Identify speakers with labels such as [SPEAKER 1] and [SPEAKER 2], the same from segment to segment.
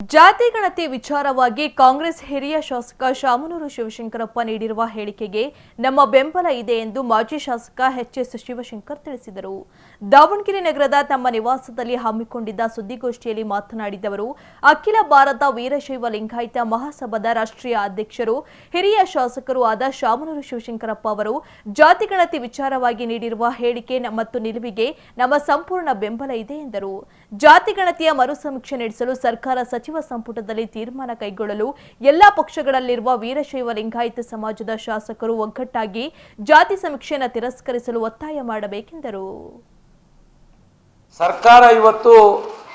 [SPEAKER 1] ಜಾತಿ ಗಣತಿ ವಿಚಾರವಾಗಿ ಕಾಂಗ್ರೆಸ್ ಹಿರಿಯ ಶಾಸಕ ಶಾಮನೂರು ಶಿವಶಂಕರಪ್ಪ ನೀಡಿರುವ ಹೇಳಿಕೆಗೆ ನಮ್ಮ ಬೆಂಬಲ ಇದೆ ಎಂದು ಮಾಜಿ ಶಾಸಕ ಎಚ್ ಎಸ್ ಶಿವಶಂಕರ್ ತಿಳಿಸಿದರು. ದಾವಣಗೆರೆ ನಗರದ ತಮ್ಮ ನಿವಾಸದಲ್ಲಿ ಹಮ್ಮಿಕೊಂಡಿದ್ದ ಸುದ್ದಿಗೋಷ್ಠಿಯಲ್ಲಿ ಮಾತನಾಡಿದ ಅವರು, ಅಖಿಲ ಭಾರತ ವೀರಶೈವ ಲಿಂಗಾಯತ ಮಹಾಸಭಾದ ರಾಷ್ಟ್ರೀಯ ಅಧ್ಯಕ್ಷರು, ಹಿರಿಯ ಶಾಸಕರು ಆದ ಶಾಮನೂರು ಶಿವಶಂಕರಪ್ಪ ಅವರು ಜಾತಿ ಗಣತಿ ವಿಚಾರವಾಗಿ ನೀಡಿರುವ ಹೇಳಿಕೆ ಮತ್ತು ನಿಲುವಿಗೆ ನಮ್ಮ ಸಂಪೂರ್ಣ ಬೆಂಬಲ ಇದೆ ಎಂದರು. ಜಾತಿ ಗಣತಿಯ ಮರು ಸಮೀಕ್ಷೆ ನಡೆಸಲು ಸರ್ಕಾರ ಸಚಿವ ಸಂಪುಟದಲ್ಲಿ ತೀರ್ಮಾನ ಕೈಗೊಳ್ಳಲು ಎಲ್ಲಾ ಪಕ್ಷಗಳಲ್ಲಿರುವ ವೀರಶೈವ ಲಿಂಗಾಯತ ಸಮಾಜದ ಶಾಸಕರು ಒಗ್ಗಟ್ಟಾಗಿ ಜಾತಿ ಸಮೀಕ್ಷೆಯನ್ನು ತಿರಸ್ಕರಿಸಲು ಒತ್ತಾಯ ಮಾಡಬೇಕೆಂದರು.
[SPEAKER 2] ಸರ್ಕಾರ ಇವತ್ತು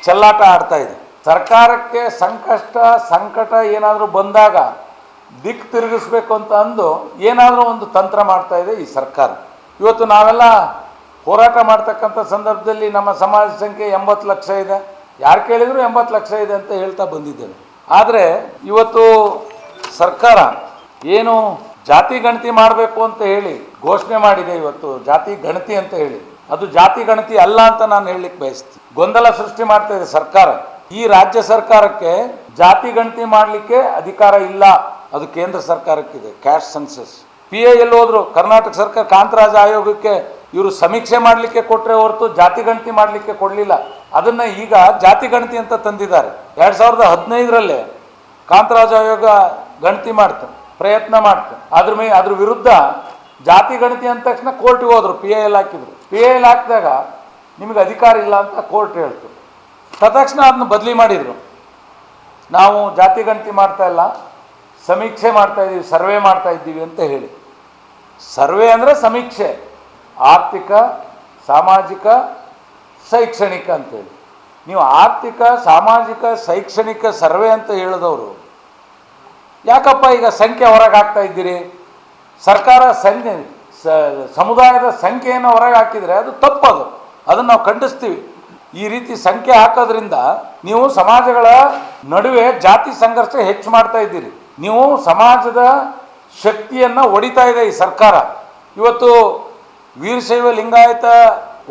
[SPEAKER 2] ಚೆಲ್ಲಾಟ ಆಡ್ತಾ ಇದೆ. ಸರ್ಕಾರಕ್ಕೆ ಸಂಕಷ್ಟ, ಸಂಕಟ ಏನಾದರೂ ಬಂದಾಗ ದಿಕ್ ತಿರುಗಿಸ್ಬೇಕು ಅಂತ ಅಂದು ಏನಾದರೂ ಒಂದು ತಂತ್ರ ಮಾಡ್ತಾ ಇದೆ ಈ ಸರ್ಕಾರ. ಇವತ್ತು ನಾವೆಲ್ಲ ಹೋರಾಟ ಮಾಡ್ತಕ್ಕಂಥ ಸಂದರ್ಭದಲ್ಲಿ ನಮ್ಮ ಸಮಾಜ ಸಂಖ್ಯೆ ಎಂಬತ್ತು ಲಕ್ಷ ಇದೆ. ಯಾರು ಕೇಳಿದ್ರು ಎಂಬತ್ತು ಲಕ್ಷ ಇದೆ ಅಂತ ಹೇಳ್ತಾ ಬಂದಿದ್ದೇನೆ. ಆದರೆ ಇವತ್ತು ಸರ್ಕಾರ ಏನು ಜಾತಿ ಗಣತಿ ಮಾಡಬೇಕು ಅಂತ ಹೇಳಿ ಘೋಷಣೆ ಮಾಡಿದೆ ಇವತ್ತು, ಜಾತಿ ಗಣತಿ ಅಂತ ಹೇಳಿ. ಅದು ಜಾತಿ ಗಣತಿ ಅಲ್ಲ ಅಂತ ನಾನು ಹೇಳಲಿಕ್ಕೆ ಬಯಸ್ತೀನಿ. ಗೊಂದಲ ಸೃಷ್ಟಿ ಮಾಡ್ತಾ ಇದೆ ಸರ್ಕಾರ. ಈ ರಾಜ್ಯ ಸರ್ಕಾರಕ್ಕೆ ಜಾತಿ ಗಣತಿ ಮಾಡಲಿಕ್ಕೆ ಅಧಿಕಾರ ಇಲ್ಲ. ಅದು ಕೇಂದ್ರ ಸರ್ಕಾರಕ್ಕಿದೆ ಕ್ಯಾಶ್ ಸೆನ್ಸಸ್ ಪಿ ಎ ಎಲ್ಲಿ ಹೋದ್ರು, ಕರ್ನಾಟಕ ಸರ್ಕಾರ ಕಾಂತರಾಜ ಆಯೋಗಕ್ಕೆ ಇವರು ಸಮೀಕ್ಷೆ ಮಾಡಲಿಕ್ಕೆ ಕೊಟ್ಟರೆ ಹೊರತು ಜಾತಿ ಗಣತಿ ಮಾಡಲಿಕ್ಕೆ ಕೊಡಲಿಲ್ಲ. ಅದನ್ನ ಈಗ ಜಾತಿ ಗಣತಿ ಅಂತ ತಂದಿದ್ದಾರೆ. ಎರಡು ಸಾವಿರದ ಹದಿನೈದರಲ್ಲೇ ಕಾಂತರಾಜ ಆಯೋಗ ಗಣತಿ ಮಾಡ್ತು, ಪ್ರಯತ್ನ ಮಾಡ್ತು. ಅದ್ರ ಮೇ ಅದ್ರ ವಿರುದ್ಧ ಜಾತಿ ಗಣತಿ ಅಂದ ತಕ್ಷಣ ಕೋರ್ಟ್ಗೆ ಹೋದರು, ಪಿ ಎಲ್ ಹಾಕಿದ್ರು. ಪಿ ಎಲ್ ಹಾಕಿದಾಗ ನಿಮಗೆ ಅಧಿಕಾರ ಇಲ್ಲ ಅಂತ ಕೋರ್ಟ್ ಹೇಳ್ತು. ತಕ್ಷಣ ಅದನ್ನ ಬದಲಿ ಮಾಡಿದ್ರು. ನಾವು ಜಾತಿ ಗಣತಿ ಮಾಡ್ತಾ ಇಲ್ಲ, ಸಮೀಕ್ಷೆ ಮಾಡ್ತಾ ಇದ್ದೀವಿ ಸರ್ವೆ ಮಾಡ್ತಾ ಇದ್ದೀವಿ ಅಂತ ಹೇಳಿ. ಸರ್ವೆ ಅಂದರೆ ಸಮೀಕ್ಷೆ. ಆರ್ಥಿಕ, ಸಾಮಾಜಿಕ ಶೈಕ್ಷಣಿಕ ಅಂತೇಳಿ. ನೀವು ಆರ್ಥಿಕ, ಸಾಮಾಜಿಕ, ಶೈಕ್ಷಣಿಕ ಸರ್ವೆ ಅಂತ ಹೇಳಿದವರು, ಯಾಕಪ್ಪ ಈಗ ಸಂಖ್ಯೆ ಹೊರಗೆ ಹಾಕ್ತಾ ಇದ್ದೀರಿ? ಸರ್ಕಾರ ಸಂಖ್ಯೆ ಸಮುದಾಯದ ಸಂಖ್ಯೆಯನ್ನು ಹೊರಗೆ ಹಾಕಿದರೆ ಅದು ತಪ್ಪದು. ಅದನ್ನು ನಾವು ಖಂಡಿಸ್ತೀವಿ. ಈ ರೀತಿ ಸಂಖ್ಯೆ ಹಾಕೋದ್ರಿಂದ ನೀವು ಸಮಾಜಗಳ ನಡುವೆ ಜಾತಿ ಸಂಘರ್ಷ ಹೆಚ್ಚು ಮಾಡ್ತಾ ಇದ್ದೀರಿ. ನೀವು ಸಮಾಜದ ಶಕ್ತಿಯನ್ನು ಒಡಿತಾ ಇದೆ ಈ ಸರ್ಕಾರ. ಇವತ್ತು ವೀರಶೈವ ಲಿಂಗಾಯತ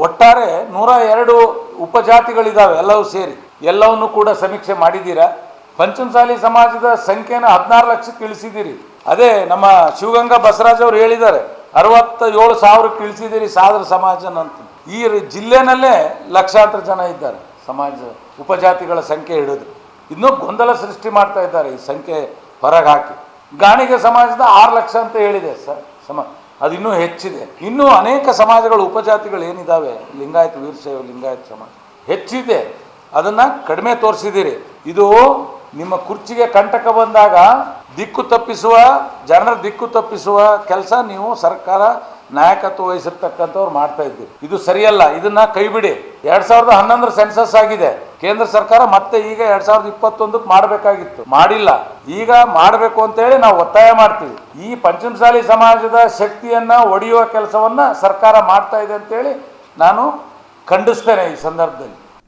[SPEAKER 2] ಒಟ್ಟಾರೆ ನೂರ ಎರಡು ಉಪಜಾತಿಗಳಿದ್ದಾವೆ ಎಲ್ಲವೂ ಸೇರಿ. ಎಲ್ಲವನ್ನು ಕೂಡ ಸಮೀಕ್ಷೆ ಮಾಡಿದ್ದೀರಾ? ಪಂಚಮಸಾಲಿ ಸಮಾಜದ ಸಂಖ್ಯೆನ ಹದಿನಾರು ಲಕ್ಷಕ್ಕೆ ಇಳಿಸಿದ್ದೀರಿ. ಅದೇ ನಮ್ಮ ಶಿವಗಂಗಾ ಬಸವರಾಜ್ ಅವರು ಹೇಳಿದ್ದಾರೆ ಅರವತ್ತ ಏಳು ಸಾವಿರಕ್ಕೆ ಇಳಿಸಿದ್ದೀರಿ ಸಾದ್ರ ಸಮಾಜನ ಅಂತ. ಈ ಜಿಲ್ಲೆನಲ್ಲೇ ಲಕ್ಷಾಂತರ ಜನ ಇದ್ದಾರೆ ಸಮಾಜ ಉಪಜಾತಿಗಳ ಸಂಖ್ಯೆ ಹಿಡಿದು. ಇನ್ನೂ ಗೊಂದಲ ಸೃಷ್ಟಿ ಮಾಡ್ತಾ ಇದ್ದಾರೆ ಈ ಸಂಖ್ಯೆ ಹೊರಗೆ ಹಾಕಿ. ಗಾಣಿಗೆ ಸಮಾಜದ ಆರು ಲಕ್ಷ ಅಂತ ಹೇಳಿದೆ ಸರ್ ಸಮ ಅದು ಇನ್ನೂ ಹೆಚ್ಚಿದೆ. ಇನ್ನೂ ಅನೇಕ ಸಮಾಜಗಳು, ಉಪಜಾತಿಗಳು ಏನಿದ್ದಾವೆ ಲಿಂಗಾಯತ ವೀರಶೈವ ಲಿಂಗಾಯತ ಸಮಾಜ. ಹೆಚ್ಚಿದೆ. ಅದನ್ನು ಕಡಿಮೆ ತೋರಿಸಿದ್ದೀರಿ. ಇದು ನಿಮ್ಮ ಕುರ್ಚಿಗೆ ಕಂಟಕ ಬಂದಾಗ ದಿಕ್ಕು ತಪ್ಪಿಸುವ, ಜನರ ದಿಕ್ಕು ತಪ್ಪಿಸುವ ಕೆಲಸ ನೀವು ಸರ್ಕಾರ ನಾಯಕತ್ವ ವಹಿಸಿರ್ತಕ್ಕಂಥವ್ರು ಮಾಡ್ತಾ ಇದ್ದೀರಿ. ಇದು ಸರಿಯಲ್ಲ. ಇದನ್ನು ಕೈಬಿಡಿ. ಎರಡು ಎರಡ್ ಸಾವಿರದ ಹನ್ನೊಂದರ ಸೆನ್ಸಸ್ ಆಗಿದೆ. ಕೇಂದ್ರ ಸರ್ಕಾರ ಮತ್ತೆ ಈಗ ಎರಡ್ ಸಾವಿರದ ಇಪ್ಪತ್ತೊಂದಕ್ಕೆ ಮಾಡಬೇಕಾಗಿತ್ತು. ಮಾಡಿಲ್ಲ. ಈಗ ಮಾಡಬೇಕು ಅಂತೇಳಿ ನಾವು ಒತ್ತಾಯ ಮಾಡ್ತೀವಿ. ಈ ಪಂಚಮಸಾಲಿ ಸಮಾಜದ ಶಕ್ತಿಯನ್ನ ಒಡೆಯುವ ಕೆಲಸವನ್ನ ಸರ್ಕಾರ ಮಾಡ್ತಾ ಇದೆ ಅಂತೇಳಿ ನಾನು ಖಂಡಿಸ್ತೇನೆ ಈ ಸಂದರ್ಭದಲ್ಲಿ.